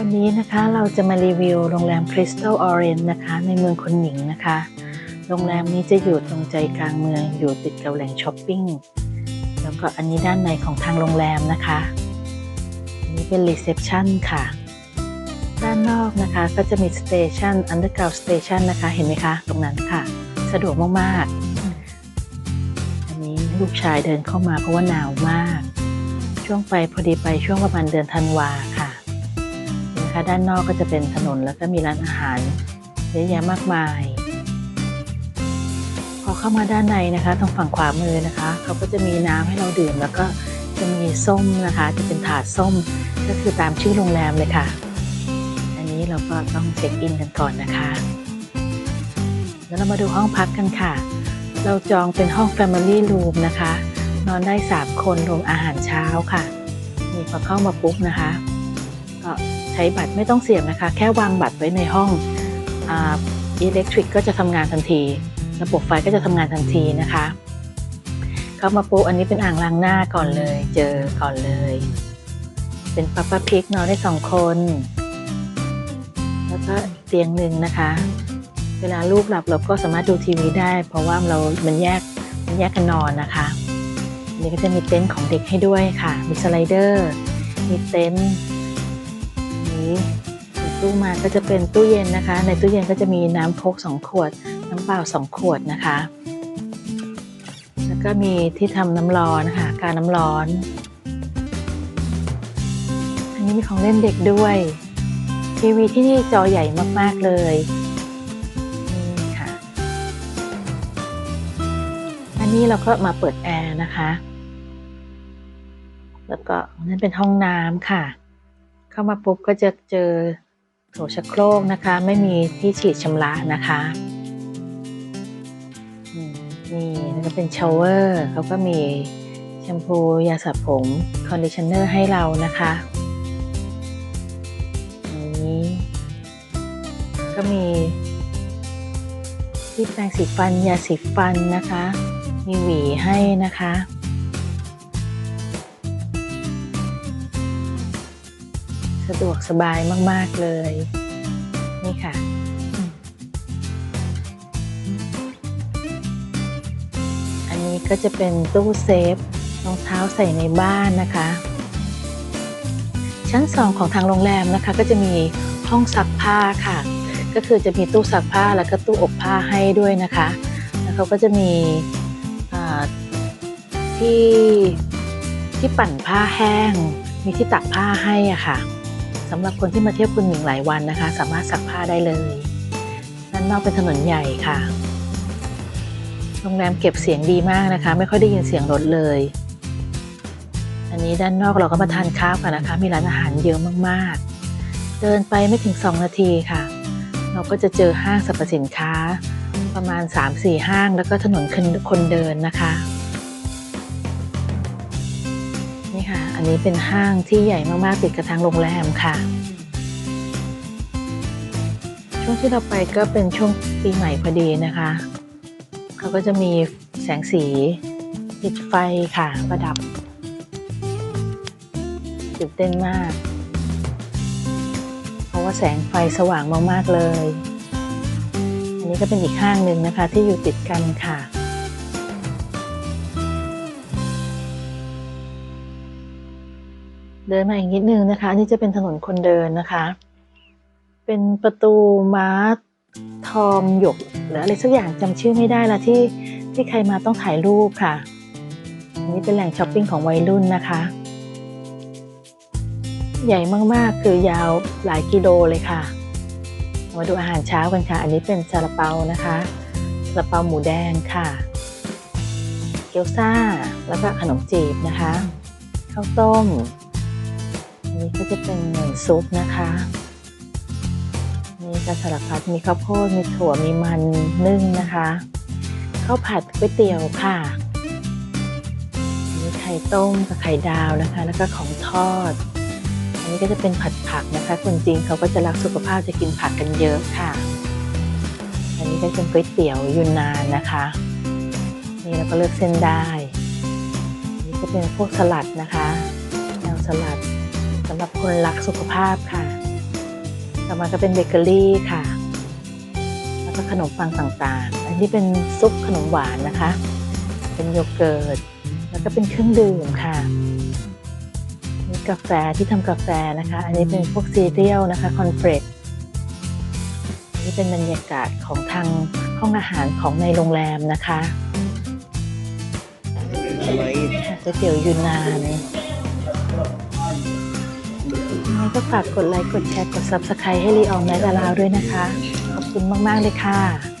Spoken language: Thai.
วันนี้นะคะเราจะมารีวิวโรงแรม Crystal Orange นะคะ ในเมืองคนหญิงนะคะ โรงแรมนี้จะอยู่ตรงใจกลางเมืองอยู่ติดกับแหล่งช้อปปิ้งแล้วก็อันนี้ด้านในของทางโรงแรมนะคะอันนี้เป็นรีเซพชันค่ะ ด้านนอกนะคะก็จะมีสเตชัน Underground Station นะคะเห็นไหมคะ ตรงนั้นค่ะ สะดวกมากๆ อันนี้ลูกชายเดินเข้ามาเพราะว่าหนาวมาก ช่วงไปพอดีไปช่วงประมาณเดือนธันวาค่ะ ด้านนอกก็จะเป็นถนนแล้วก็มีร้านอาหารเยอะแยะมากมาย พอเข้ามาด้านในนะคะตรงฝั่งขวามือนะคะเขาก็จะมีน้ำให้เราดื่ม แล้วก็จะมีส้มนะคะ จะเป็นถาดส้มก็คือตามชื่อโรงแรมเลยค่ะ อันนี้เราก็ต้องเช็คอินกันก่อนนะคะ แล้วเรามาดูห้องพักกันค่ะ เราจองเป็นห้อง Family Room นะคะ นอนได้ 3 คนรวมอาหารเช้าค่ะมีพอเข้ามาปุ๊บนะคะ ก็ ใช้บัตรไม่ต้องเสียบนะคะ แค่วางบัตรไว้ในห้องอิเล็กทริกก็จะทำงานทันที ระบบไฟก็จะทำงานทันทีนะคะ เข้ามาปุ๊บอันนี้เป็นอ่างล้างหน้าก่อนเลย เจอก่อนเลย เป็นปัปปาพิกนอนได้สองคน แล้วก็เตียงหนึ่งนะคะ เวลาลูกหลับเราก็สามารถดูทีวีได้ เพราะว่าเรา มันแยก มันแยกกันนอนนะคะอันนี้ก็จะมีเต็นท์ของเด็กให้ด้วยค่ะ มีสไลเดอร์ มีเต็นท์ ตู้มาก็จะเป็นตู้เย็นนะคะ ในตู้เย็นก็จะมีน้ำโค้กสองขวด น้ำเปล่าสองขวดนะคะ แล้วก็มีที่ทำน้ำร้อนนะคะการน้ำร้อน อันนี้มีของเล่นเด็กด้วย ทีวีที่นี่จอใหญ่มากๆเลยนี่ค่ะ อันนี้เราก็มาเปิดแอร์นะคะ แล้วก็นั่นเป็นห้องน้ำค่ะ เข้ามาปุ๊บก็จะเจอโถชักโครกนะคะ ไม่มีที่ฉีดชำระนะคะมนี่แล้วก็เป็นชาวเวอร์เขาก็มีแชมพูยาสระผมคอนดิชเนอร์ให้เรานะคะนี้ก็มีที่แปรงสีฟันยาสีฟันนะคะ มีหวีให้นะคะ สะดวกสบายมาก ๆ เลย นี่ค่ะ อันนี้ก็จะเป็นตู้เซฟรองเท้าใส่ในบ้านนะคะ ชั้นสองของทางโรงแรมนะคะ ก็จะมีห้องซักผ้าค่ะ ก็คือจะมีตู้ซักผ้าแล้วก็ตู้อบผ้าให้ด้วยนะคะ แล้วเขาก็จะมีที่ที่ปั่นผ้าแห้ง มีที่ตักผ้าให้อะค่ะ สำหรับคนที่มาเที่ยวคุณหมิงหลายวันนะคะ สามารถซักผ้าได้เลยด้านนอกเป็นถนนใหญ่ค่ะ โรงแรมเก็บเสียงดีมากนะคะ ไม่ค่อยได้ยินเสียงรถเลย อันนี้ด้านนอกเราก็มาทานข้าวกันนะคะ มีร้านอาหารเยอะมากๆ เดินไปไม่ถึง 2 นาทีค่ะ เราก็จะเจอห้างสรรพสินค้า ประมาณ 3-4 ห้างแล้วก็ถนนคนคนเดินนะคะ ค่ะ อันนี้เป็นห้างที่ใหญ่มาก ๆ ติดกับทางโรงแรมค่ะ ช่วงที่เราไปก็เป็นช่วงปีใหม่พอดีนะคะ เขาก็จะมีแสงสีติดไฟค่ะประดับตื่นเต้นมาก เพราะว่าแสงไฟสว่างมาก ๆ เลย อันนี้ก็เป็นอีกห้างหนึ่งนะคะที่อยู่ติดกันค่ะ เดินมาอีกนิดนึงนะคะ นี่จะเป็นถนนคนเดินนะคะ เป็นประตูม้าทองหยกหรืออะไรสักอย่างจำชื่อไม่ได้ละที่ที่ใครมาต้องถ่ายรูปค่ะอันนี้เป็นแหล่งช้อปปิ้งของวัยรุ่นนะคะ ใหญ่มากๆคือยาวหลายกิโลเลยค่ะ มาดูอาหารเช้ากันค่ะ อันนี้เป็นซาลาเปานะคะซาลาเปาหมูแดงค่ะ เกี๊ยวซ่าแล้วก็ขนมจีบนะคะ ข้าวต้ม นี้ก็จะเป็นหมือนซุปนะคะนี่ก็สลัดพัดมีข้าวโพดมีถั่วมีมันนึ่งนะคะข้าวผัดก๋วยเตี๋ยวค่ะมีไข่ต้มกับไข่ดาวนะคะ แล้วก็ของทอด อันนี้ก็จะเป็นผัดผักนะคะ คนจีนเขาก็จะรักสุขภาพจะกินผักกันเยอะค่ะ อันนี้ก็เป็นก๋วยเตี๋ยวยุนนานนะคะ นี่เราก็เลือกเส้นได้นนี้ก็เป็นพวกสลัดนะคะแนวสลัดำหรับคนรักสุขภาพค่ะ ต่อมาก็เป็นเบเกอรี่ค่ะ แล้วก็ขนมปังต่างๆ อันนี้เป็นซุปขนมหวานนะคะ เป็นโยเกิร์ต แล้วก็เป็นเครื่องดื่มค่ะนี่กาแฟที่ทำกาแฟนะคะ อันนี้เป็นพวกซีเรียลนะคะคอนเฟรชนี่เป็นบรรยากาศของทางห้องอาหารของในโรงแรมนะคะก๋วยเตี๋ยวยูนาน ยังไงก็ฝากกดไลค์ กดแชร์ กด Subscribe ให้รีออมและดาราวด้วยนะคะ ขอบคุณมาก ๆ เลยค่ะ